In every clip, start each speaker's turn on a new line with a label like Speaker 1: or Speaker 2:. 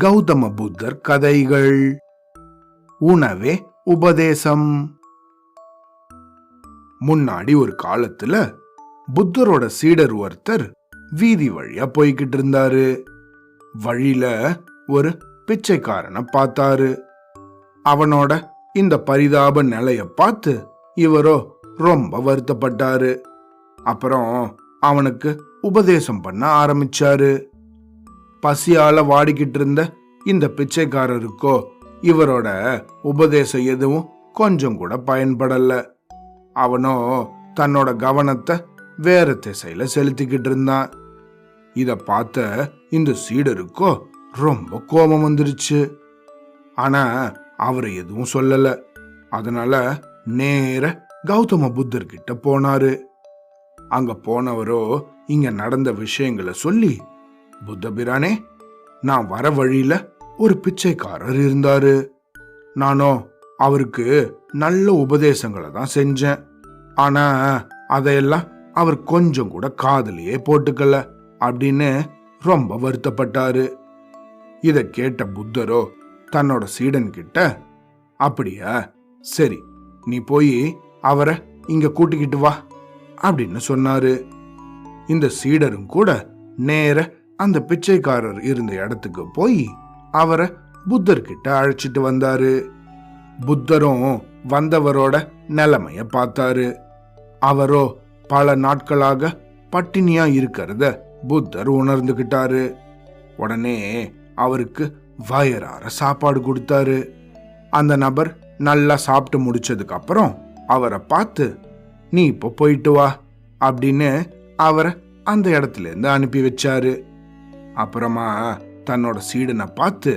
Speaker 1: கௌதம புத்தர் கதைகள். உணவே உபதேசம். முன்னாடி ஒரு காலத்துல புத்தரோட சீடர் ஒருத்தர் வீதி வழியா போய்கிட்டு இருந்தாரு. வழியில ஒரு பிச்சைக்காரனை பார்த்தாரு. அவனோட இந்த பரிதாப நிலைய பார்த்து இவரோ ரொம்ப வருத்தப்பட்டாரு. அப்புறம் அவனுக்கு உபதேசம் பண்ண ஆரம்பிச்சாரு. பசியால வாடிக்கிட்டு இருந்த இந்த பிச்சைக்காரருக்கோ இவரோட உபதேசம் எதுவும் கொஞ்சம் கூட பயன்படல. அவனோ தன்னோட கவனத்தை வேற திசையில செலுத்திக்கிட்டு இருந்தான் இத பார்த்த இந்த சீடருக்கோ ரொம்ப கோபம் வந்துருச்சு. ஆனா அவர் எதுவும் சொல்லல. அதனால நேர கௌதம புத்தர்கிட்ட போனாரு. அங்க போனவரோ இங்க நடந்த விஷயங்களை சொல்லி புத்த பிரானே நான் வர வழியில ஒரு பிச்சைக்காரர் இருந்தாரு. நானோ அவருக்கு நல்ல உபதேசங்களை தான் செஞ்சேன். ஆனா அதையெல்லாம் அவர் கொஞ்சம் கூட காதுலயே போட்டுக்கல அப்படின்னு ரொம்ப வருத்தப்பட்டாரு. இத கேட்ட புத்தரோ தன்னோட சீடன் கிட்ட அப்படியா? சரி நீ போய் அவரை இங்க கூட்டிக்கிட்டு வா. அப்படின்னு சொன்னாரு. இந்த சீடரும் கூட நேர அந்த பிச்சைக்காரர் இருந்த இடத்துக்கு போய் அவரை புத்தர்கிட்ட அழைச்சிட்டு வந்தாரு. புத்தரும் வந்தவரோட நிலைமைய பார்த்தாரு. அவரோ பல நாட்களாக பட்டினியா இருக்கிறத புத்தர் உணர்ந்துகிட்டாரு. உடனே அவருக்கு வயறார சாப்பாடு கொடுத்தாரு. அந்த நபர் நல்லா சாப்பிட்டு முடிச்சதுக்கு அப்புறம் அவரை பார்த்து நீ இப்போ போயிட்டு வா அப்படின்னு அவரை அந்த இடத்துலேருந்து அனுப்பி வச்சாரு. அப்புறமா தன்னோட சீடனை பார்த்து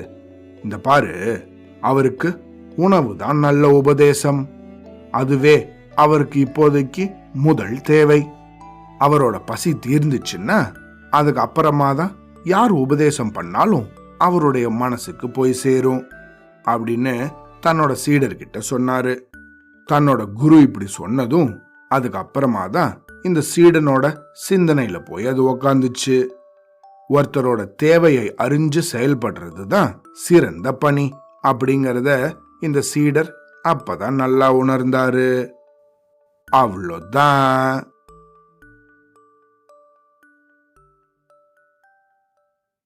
Speaker 1: இந்த பாரு அவருக்கு உணவு தான் நல்ல உபதேசம். அதுவே அவருக்கு இப்போதைக்கு முதல் தேவை. அவரோட பசி தீர்ந்துச்சுன்னா அதுக்கு அப்புறமா தான் யார் உபதேசம் பண்ணாலும் அவருடைய மனசுக்கு போய் சேரும் அப்படின்னு தன்னோட சீடர்கிட்ட சொன்னாரு. தன்னோட குரு இப்படி சொன்னதும் அதுக்கப்புறமா தான் இந்த சீடனோட சிந்தனையில போய் அது உக்காந்துச்சு. ஒருத்தரோட தேவையை அறிஞ்சு செயல்படுறது தான் சிறந்த பணி அப்படிங்கிறத இந்த சீடர் அப்பதான் நல்லா உணர்ந்தாரு. அவ்வளோதான்.